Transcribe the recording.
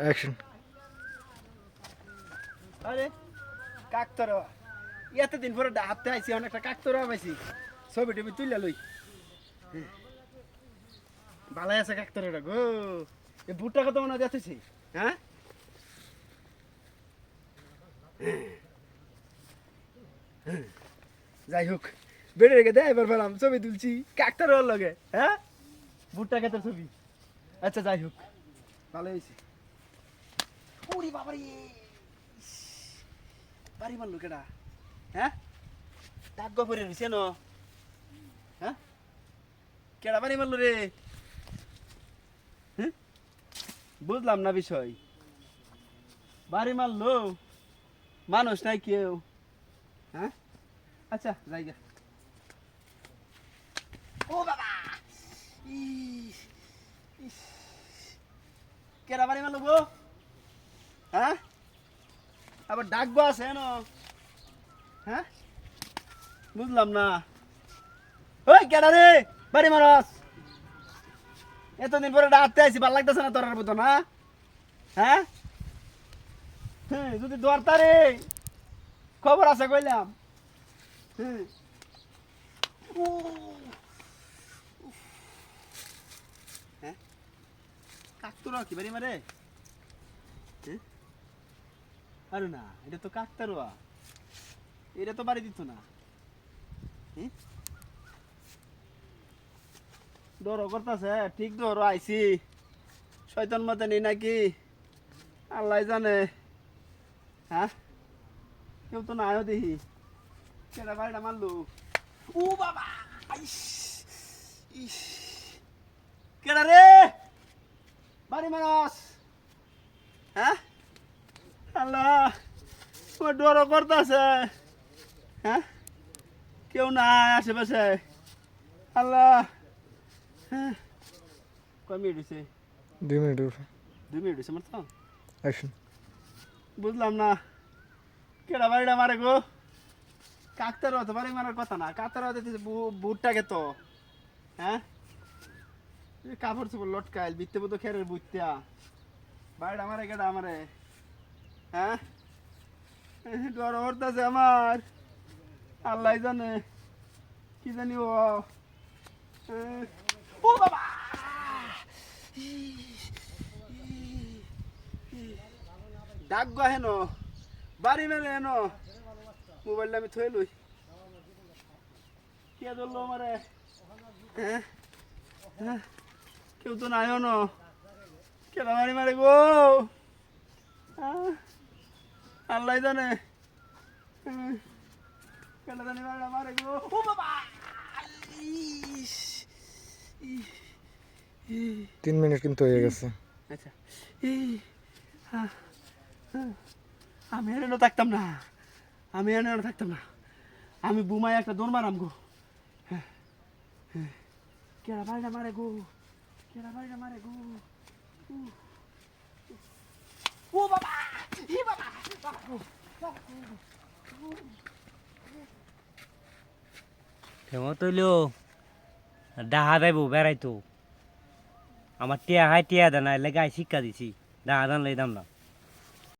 Action আরে কাকতর এতদিন পরে হাতে আইছি অনেকটা কাকতর পাইছি। ছবি টবি তুইলা লই। ভালাই আছে কাকতর গো। এ বুটটা কত মনে যাচ্ছে হ্যাঁ? যাই হোক, বেড়ে রেখে দেয় এবার পেলাম ছবি তুলছি কাকতার লগে হ্যাঁ? বুটটা খেতে ছবি। আচ্ছা যাই হোক ভালো হয়েছে। ওরে বাবারে। বাড়ি মারলো কেডা? হ্যাঁ? ডাক গপরে রয়েছে ন? হ্যাঁ? কেডা বাড়ি মারলো রে? হ্যাঁ? বুঝলাম না বিষয়। বাড়ি মারলো? মানুষ নাই কেউ। হ্যাঁ? আচ্ছা জায়গা ও বাবা। কেডা বাড়ি মারলো গো? আবার ডাকবো আছে হ্যাঁ? বুঝলাম না। ওই, কেডা বাড়ি মারস। এতদিন পরে ডাকতে আইছি, ভালো লাগতেছে না তোর মতো না হ্যাঁ? হ্যাঁ যদি দরতা রে খবর আছে, কইলাম। হ্যাঁ ও। হ্যাঁ? কাকতুরা কি বাড়ি মারে? আরে না, এটা তো কাকতারুয়া। এটা তো বাড়ি দিত না? ডরো করতেছে, ঠিক ডরো আইছি। শয়তান মতে নেই নাকি? আল্লাহ জানে। হ্যাঁ? কেউ তো নাইও দেখি। কেটা বাড়িটা মারলু? ও বাবা কেডা রে? বাড়ি হ্যাঁ আল্লাহ ও ডর করতেছে। হ্যাঁ? কেউ নাই আশেপাশে। আল্লাহ। হ্যাঁ। কয় মিনিট হয়েছে দুই মিনিট দুই মিনিট হয়েছে আমার তো? অ্যাকশন বুঝলাম না। কেডা বাড়িটা মারে গো? কাকতার হতে বাড়ি মারার কথা না। কাকতার হতে বুটটাকে তো। হ্যাঁ? কাপড় চোপড় লটকাইল বিত্তে বুতো খেরের বুঝতা বাড়িটা মারে কেডা আমারে হ্যাঁ? ডর হরতাছে আমার। আল্লাহ জানে কি জানি ও। হ্যাঁ। ও বাবা! ডাক গো হেন বাড়ি মেলে হেন। মোবাইলটা আমি থয়ে লই। কে ধরলো আমারে? হ্যাঁ? হ্যাঁ? কেউ তো নাই ন। কেডা মারি মারে গো? আহ, আল্লাহ জানে। জানি মারে গো। ও বাবা। তিন মিনিট কিন্তু হয়ে গেছে। আচ্ছা। আমি এনে থাকতাম না। আমি এনে থাকতাম না। আমি বুমায় একটা দৌড় মারাম গো। হ্যাঁ, হ্যাঁ। কেডা বাড়িটা মারে গো? কেডা বাড়িটা মারে গো। ও বাবা! হি বাবা! কেমন তৈলো ডাহা যাইব বেড়াইতো আমার টিয়া হাই টিয়া দেন লেগে শিক্ষা দিছি। ডাহা দান লইতাম না।